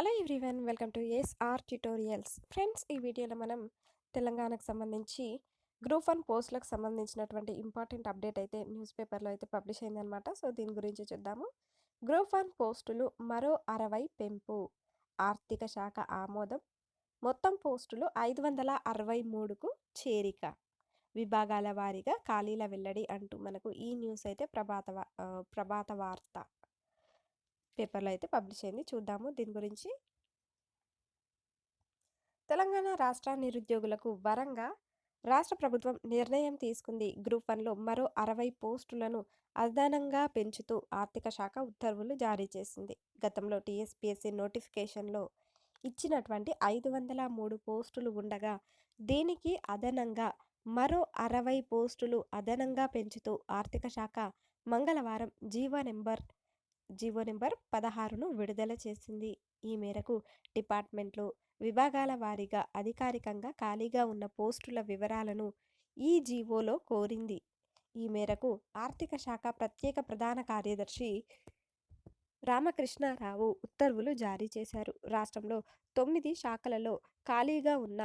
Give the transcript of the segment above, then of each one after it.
Hello everyone welcome to SR tutorials. Friends ఈ వీడియోలో మనం తెలంగాణకు సంబంధించి గ్రూప్ వన్ పోస్టులకు సంబంధించినటువంటి ఇంపార్టెంట్ అప్డేట్ అయితే న్యూస్ పేపర్లో అయితే పబ్లిష్ అయిందనమాట సో దీని గురించి చూద్దాము. గ్రూప్ వన్ పోస్టులు మరో అరవై పెంపు. ఆర్థిక శాఖ ఆమోదం. మొత్తం పోస్టులు ఐదు వందల అరవై మూడుకు చేరిక. విభాగాల వారీగా ఖాళీల వెల్లడి అంటూ మనకు ఈ న్యూస్ అయితే ప్రభాత ప్రభాత వార్త పేపర్లో అయితే పబ్లిష్ అయింది. చూద్దాము దీని గురించి. తెలంగాణ రాష్ట్ర నిరుద్యోగులకు వరంగా రాష్ట్ర ప్రభుత్వం నిర్ణయం తీసుకుంది. గ్రూప్ వన్లో మరో అరవై పోస్టులను అదనంగా పెంచుతూ ఆర్థిక శాఖ ఉత్తర్వులు జారీ చేసింది. గతంలో టీఎస్పీఎస్సీ నోటిఫికేషన్లో ఇచ్చినటువంటి ఐదు వందల మూడు పోస్టులు ఉండగా దీనికి అదనంగా మరో అరవై పోస్టులు అదనంగా పెంచుతూ ఆర్థిక శాఖ మంగళవారం జీవో నెంబర్ జీవో నెంబర్ పదహారును విడుదల చేసింది. ఈ మేరకు డిపార్ట్మెంట్లో విభాగాల వారీగా అధికారికంగా ఖాళీగా ఉన్న పోస్టుల వివరాలను ఈ జీవోలో కోరింది. ఈ మేరకు ఆర్థిక శాఖ ప్రత్యేక ప్రధాన కార్యదర్శి రామకృష్ణారావు ఉత్తర్వులు జారీ చేశారు. రాష్ట్రంలో తొమ్మిది శాఖలలో ఖాళీగా ఉన్న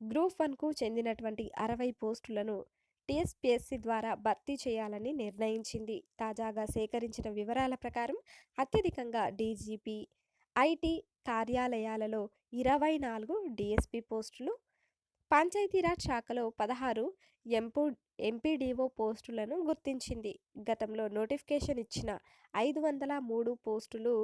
గ్రూప్ వన్కు చెందినటువంటి అరవై పోస్టులను టీఎస్పీఎస్సీ ద్వారా భర్తీ చేయాలని నిర్ణయించింది. తాజాగా సేకరించిన వివరాల ప్రకారం అత్యధికంగా డీజీపీ ఐటీ కార్యాలయాలలో ఇరవై నాలుగు డిఎస్పీ పోస్టులు పంచాయతీరాజ్ శాఖలో పదహారు ఎంపు ఎంపీడీఓ పోస్టులను గుర్తించింది. గతంలో నోటిఫికేషన్ ఇచ్చిన ఐదు వందల మూడు పోస్టులు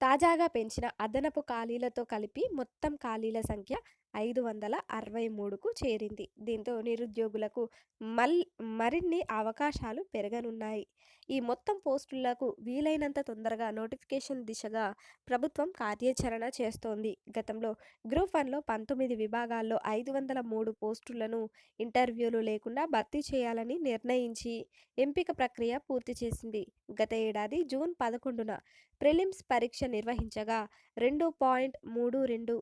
తాజాగా పెంచిన అదనపు ఖాళీలతో కలిపి మొత్తం ఖాళీల సంఖ్య ఐదు వందల అరవై మూడుకు చేరింది. దీంతో నిరుద్యోగులకు మల్ మరిన్ని అవకాశాలు పెరగనున్నాయి. ఈ మొత్తం పోస్టులకు వీలైనంత తొందరగా నోటిఫికేషన్ దిశగా ప్రభుత్వం కార్యాచరణ చేస్తోంది. గతంలో గ్రూప్ వన్లో పంతొమ్మిది విభాగాల్లో ఐదు వందల మూడు పోస్టులను ఇంటర్వ్యూలు లేకుండా భర్తీ చేయాలని నిర్ణయించి ఎంపిక ప్రక్రియ పూర్తి చేసింది. గత ఏడాది జూన్ పదకొండున ప్రిలిమ్స్ పరీక్ష నిర్వహించగా రెండు పాయింట్ మూడు రెండు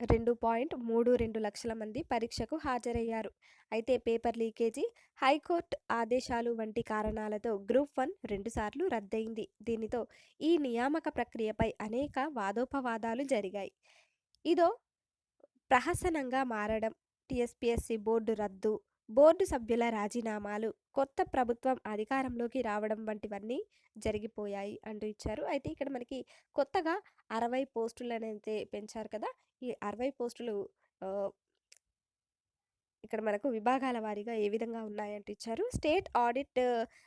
రెండు పాయింట్ మూడు రెండు లక్షల మంది పరీక్షకు హాజరయ్యారు. అయితే పేపర్ లీకేజీ హైకోర్టు ఆదేశాలు వంటి కారణాలతో గ్రూప్ వన్ రెండుసార్లు రద్దయింది. దీనితో ఈ నియామక ప్రక్రియపై అనేక వాదోపవాదాలు జరిగాయి. ఇదో ప్రహసనంగా మారడం. టీఎస్పీఎస్సీ బోర్డు రద్దు బోర్డు సభ్యుల రాజీనామాలు కొత్త ప్రభుత్వం అధికారంలోకి రావడం వంటివన్నీ జరిగిపోయాయి అంటూ ఇచ్చారు. అయితే ఇక్కడ మనకి కొత్తగా అరవై పోస్టులు అనేది పెంచారు కదా ఈ అరవై పోస్టులు ఇక్కడ మనకు విభాగాల వారీగా ఏ విధంగా ఉన్నాయంటూ ఇచ్చారు. స్టేట్ ఆడిట్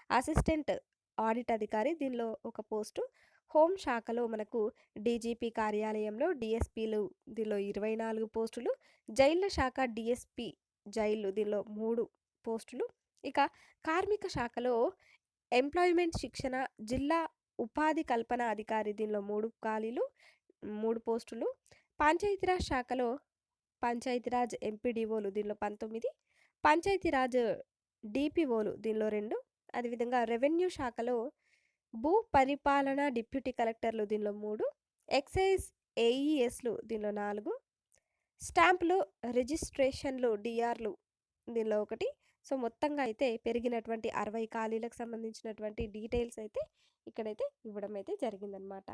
అసిస్టెంట్ ఆడిట్ అధికారి దీనిలో ఒక పోస్టు. హోం శాఖలో మనకు డీజీపీ కార్యాలయంలో డిఎస్పీలు దీనిలో ఇరవై నాలుగు పోస్టులు. జైళ్ళ శాఖ డిఎస్పీ జైలు దీనిలో మూడు పోస్టులు. ఇక కార్మిక శాఖలో ఎంప్లాయ్మెంట్ శిక్షణ జిల్లా ఉపాధి కల్పన అధికారి దీనిలో మూడు ఖాళీలు మూడు పోస్టులు. పంచాయతీరాజ్ శాఖలో పంచాయతీరాజ్ ఎంపీడీఓలు దీనిలో పంతొమ్మిది పంచాయతీరాజ్ డిపిఓలు దీనిలో రెండు. అదేవిధంగా రెవెన్యూ శాఖలో భూ పరిపాలన డిప్యూటీ కలెక్టర్లు దీనిలో మూడు ఎక్సైజ్ ఏఈఎస్లు దీనిలో నాలుగు స్టాంపులు రిజిస్ట్రేషన్లు డిఆర్లు దీనిలో ఒకటి. సో మొత్తంగా అయితే పెరిగినటువంటి అరవై ఖాళీలకు సంబంధించినటువంటి డీటెయిల్స్ అయితే ఇక్కడైతే ఇవ్వడం అయితే జరిగిందనమాట